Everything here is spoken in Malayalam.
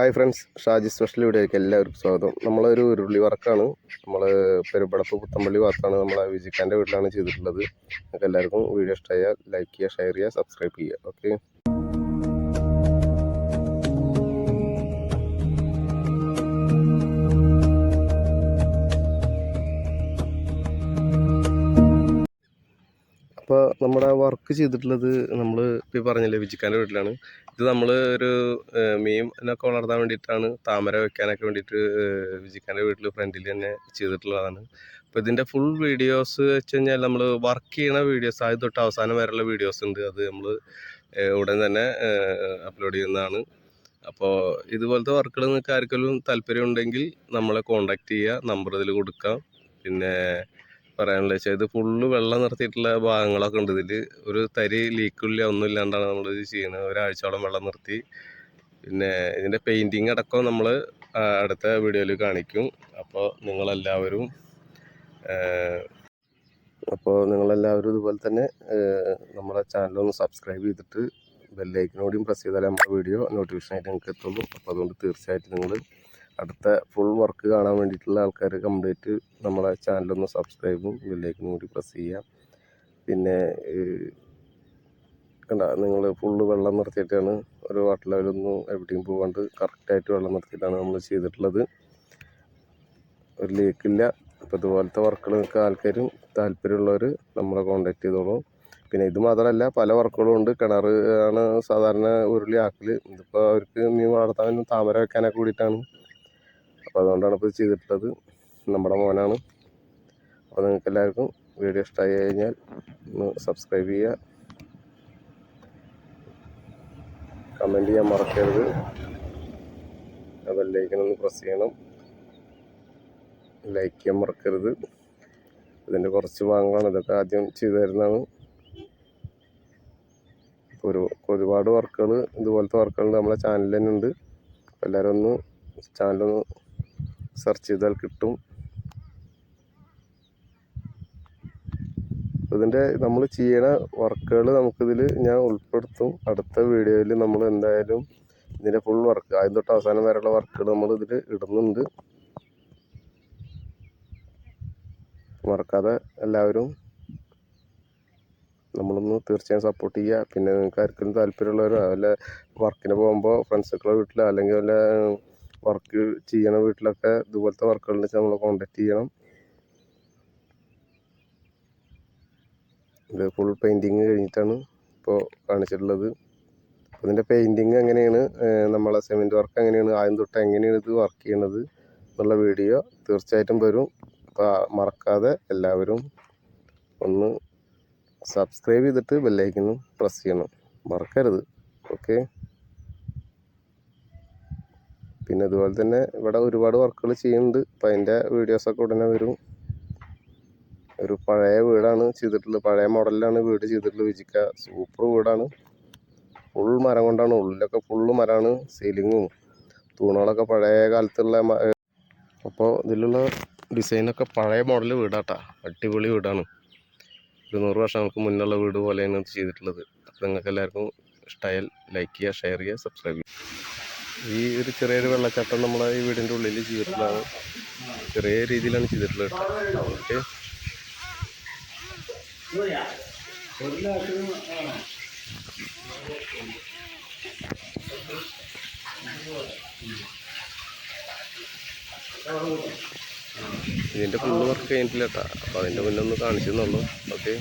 ഹായ് ഫ്രണ്ട്സ് ഷാജി സ്പെഷ്യൽ വീഡിയോയ്ക്ക് എല്ലാവർക്കും സ്വാഗതം. നമ്മളൊരു ഉരുളി വർക്കാണ്. നമ്മൾ പെരുമ്പടപ്പ് പുത്തമ്പള്ളി ഭാഗത്താണ് നമ്മളെ വിജിക്കാന്റെ വീട്ടിലാണ് ചെയ്തിട്ടുള്ളത്. നിങ്ങൾക്ക് എല്ലാവർക്കും വീഡിയോ ഇഷ്ടമായാൽ ലൈക്ക് ചെയ്യുക ഷെയർ ചെയ്യുക സബ്സ്ക്രൈബ് ചെയ്യുക. ഓക്കെ അപ്പോൾ നമ്മുടെ വർക്ക് ചെയ്തിട്ടുള്ളത് നമ്മൾ ഇപ്പോൾ പറഞ്ഞില്ലേ വിജിക്കാന്റെ വീട്ടിലാണ്. ഇത് നമ്മൾ ഒരു മീനൊക്കെ വളർത്താൻ വേണ്ടിയിട്ടാണ് താമര വെക്കാനൊക്കെ വേണ്ടിയിട്ട് വിജിക്കാന്റെ വീട്ടിൽ ഫ്രണ്ടിൽ തന്നെ ചെയ്തിട്ടുള്ളതാണ്. അപ്പോൾ ഇതിന്റെ ഫുൾ വീഡിയോസ് വെച്ച് കഴിഞ്ഞാൽ നമ്മൾ വർക്ക് ചെയ്യണ വീഡിയോസ് ആദ്യം തൊട്ട് അവസാനം വരെയുള്ള വീഡിയോസ് ഉണ്ട്. അത് നമ്മൾ ഉടൻ തന്നെ അപ്ലോഡ് ചെയ്യുന്നതാണ്. അപ്പോൾ ഇതുപോലത്തെ വർക്കുകൾ നിങ്ങൾക്ക് ആർക്കെങ്കിലും താല്പര്യം ഉണ്ടെങ്കിൽ നമ്മളെ കോൺടാക്റ്റ് ചെയ്യുക നമ്പർ ഇതിൽ കൊടുക്കാം. പിന്നെ പറയാനുള്ള വെച്ചാൽ ഇത് ഫുള്ള് വെള്ളം നിർത്തിയിട്ടുള്ള ഭാഗങ്ങളൊക്കെ ഉണ്ട്. ഇതിൽ ഒരു തരി ലീക്കില്ല ഒന്നും ഇല്ലാണ്ടാണ് നമ്മൾ ഇത് ചെയ്യുന്നത്. ഒരാഴ്ചയോളം വെള്ളം നിർത്തി. പിന്നെ ഇതിന്റെ പെയിന്റിങ് അടക്കം നമ്മൾ അടുത്ത വീഡിയോയിൽ കാണിക്കും. അപ്പോൾ നിങ്ങളെല്ലാവരും അപ്പോൾ നിങ്ങളെല്ലാവരും ഇതുപോലെ തന്നെ നമ്മുടെ ചാനലൊന്ന് സബ്സ്ക്രൈബ് ചെയ്തിട്ട് ബെല്ലൈക്കിനോടെയും പ്രസ് ചെയ്താലേ നമ്മുടെ വീഡിയോ നോട്ടിഫിക്കേഷനായിട്ട് നിങ്ങൾക്ക് എത്തുള്ളൂ. അപ്പോൾ അതുകൊണ്ട് തീർച്ചയായിട്ടും നിങ്ങൾ അടുത്ത ഫുൾ വർക്ക് കാണാൻ വേണ്ടിയിട്ടുള്ള ആൾക്കാർ കംപ്ലീറ്റ് നമ്മളെ ചാനലൊന്ന് സബ്സ്ക്രൈബും ബെല്ലൈക്കിനും കൂടി പ്രസ് ചെയ്യാം പിന്നെ കണ്ട നിങ്ങൾ ഫുള്ള് വെള്ളം നിർത്തിയിട്ടാണ് ഒരു വാട്ടർ ലെവലൊന്നും എവിടെയും പോകാണ്ട് കറക്റ്റായിട്ട് വെള്ളം നിർത്തിയിട്ടാണ് നമ്മൾ ചെയ്തിട്ടുള്ളത്. ഒരു ലീക്കില്ല അപ്പോൾ ഇതുപോലത്തെ വർക്കുകൾ നിങ്ങൾക്ക് ആൾക്കാരും താല്പര്യമുള്ളവർ നമ്മളെ കോൺടാക്റ്റ് ചെയ്തോളൂ. പിന്നെ ഇത് മാത്രമല്ല പല വർക്കുകളും ഉണ്ട്. കിണർ ആണ് സാധാരണ ഉരുളി ആക്കൽ ഇതിപ്പോൾ അവർക്ക് മീൻ വളർത്താനും താമര വെക്കാനൊക്കെ കൂടിയിട്ടാണ് അപ്പോൾ അതുകൊണ്ടാണ് ഇപ്പോൾ ചെയ്തിട്ടുള്ളത്. നമ്മുടെ മോനാണ്. അപ്പോൾ നിങ്ങൾക്ക് എല്ലാവർക്കും വീഡിയോ ഇഷ്ടമായി കഴിഞ്ഞാൽ ഒന്ന് സബ്സ്ക്രൈബ് ചെയ്യുക. കമന്റ് ചെയ്യാൻ മറക്കരുത്. ബെല്ലൈക്കനൊന്ന് പ്രസ് ചെയ്യണം. ലൈക്ക് ചെയ്യാൻ മറക്കരുത്. ഇതിന്റെ കുറച്ച് ഭാഗങ്ങളാണ് ഇതൊക്കെ ആദ്യം ചെയ്തു തരുന്നതാണ്. ഒരു ഒരുപാട് വർക്കുകൾ ഇതുപോലത്തെ വർക്കുകൾ നമ്മളെ ചാനലിൽ തന്നെ ഉണ്ട്. എല്ലാവരും ഒന്ന് ചാനലൊന്ന് സെർച്ച് ചെയ്താൽ കിട്ടും. ഇതിന്റെ നമ്മൾ ചെയ്യണ വർക്കുകൾ നമുക്കിതിൽ ഞാൻ ഉൾപ്പെടുത്തും. അടുത്ത വീഡിയോയിൽ നമ്മൾ എന്തായാലും ഇതിന്റെ ഫുൾ വർക്ക് ആദ്യം തൊട്ട് അവസാനം വരെയുള്ള വർക്കുകൾ നമ്മൾ ഇതിൽ ഇടുന്നുണ്ട്. മറക്കാതെ എല്ലാവരും നമ്മളൊന്ന് തീർച്ചയായും സപ്പോർട്ട് ചെയ്യുക. പിന്നെ നിങ്ങൾക്ക് ആർക്കെങ്കിലും താല്പര്യമുള്ളവരോ അല്ലെങ്കിൽ വർക്കിന് പോകുമ്പോൾ ഫ്രണ്ട്സുകളുടെ വീട്ടിലോ അല്ലെങ്കിൽ വല്ല വർക്ക് ചെയ്യണ വീട്ടിലൊക്കെ ഇതുപോലത്തെ വർക്കുകളിൽ നമ്മളെ കോണ്ടാക്ട് ചെയ്യണം. ഇത് ഫുൾ പെയിന്റിങ് കഴിഞ്ഞിട്ടാണ് ഇപ്പോൾ കാണിച്ചിട്ടുള്ളത്. ഇതിന്റെ പെയിന്റിങ് എങ്ങനെയാണ് നമ്മളെ സിമെന്റ് വർക്ക് എങ്ങനെയാണ് ആദ്യം തൊട്ട് എങ്ങനെയാണ് ഇത് വർക്ക് ചെയ്യണത് എന്നുള്ള വീഡിയോ തീർച്ചയായിട്ടും വരും. അപ്പോൾ മറക്കാതെ എല്ലാവരും ഒന്ന് സബ്സ്ക്രൈബ് ചെയ്തിട്ട് ബെല്ലൈക്കനും പ്രസ് ചെയ്യണം. മറക്കരുത്. ഓക്കെ പിന്നെ അതുപോലെ തന്നെ ഇവിടെ ഒരുപാട് വർക്കുകൾ ചെയ്യുന്നുണ്ട്. അപ്പം അതിന്റെ വീഡിയോസൊക്കെ ഉടനെ വരും. ഒരു പഴയ വീടാണ് ചെയ്തിട്ടുള്ളത്. പഴയ മോഡലിലാണ് വീട് ചെയ്തിട്ടുള്ളത്. വിജിക്ക സൂപ്പർ വീടാണ്. ഫുൾ മരം കൊണ്ടാണ്. ഉള്ളിലൊക്കെ ഫുള്ള് മരമാണ് സീലിങ്ങും തൂണുകളൊക്കെ പഴയ കാലത്തുള്ള അപ്പോൾ ഇതിലുള്ള ഡിസൈനൊക്കെ പഴയ മോഡൽ വീടാട്ടാ. അടിപൊളി വീടാണ്. ഒരു നൂറ് വർഷങ്ങൾക്ക് മുന്നുള്ള വീട് പോലെയാണ് ചെയ്തിട്ടുള്ളത്. അപ്പോൾ നിങ്ങൾക്ക് എല്ലാവർക്കും ഇഷ്ടമായാൽ ലൈക്ക് ചെയ്യുക ഷെയർ ചെയ്യുക സബ്സ്ക്രൈബ് ചെയ്യുക. ഈ ഒരു ചെറിയൊരു വെള്ളച്ചാട്ടം നമ്മളെ ഈ വീടിന്റെ ഉള്ളിൽ ചെയ്തിട്ടുള്ളതാണ് ചെറിയ രീതിയിലാണ് ചെയ്തിട്ടുള്ളത് ഓക്കെ. ഇതിന്റെ ഫുള്ള് വർക്ക് കഴിഞ്ഞിട്ടില്ല കേട്ടോ. അപ്പോൾ അതിന്റെ മുന്നേ ഒന്ന് കാണിച്ചു കാണിച്ചെന്നുള്ളൂ. ഓക്കെ.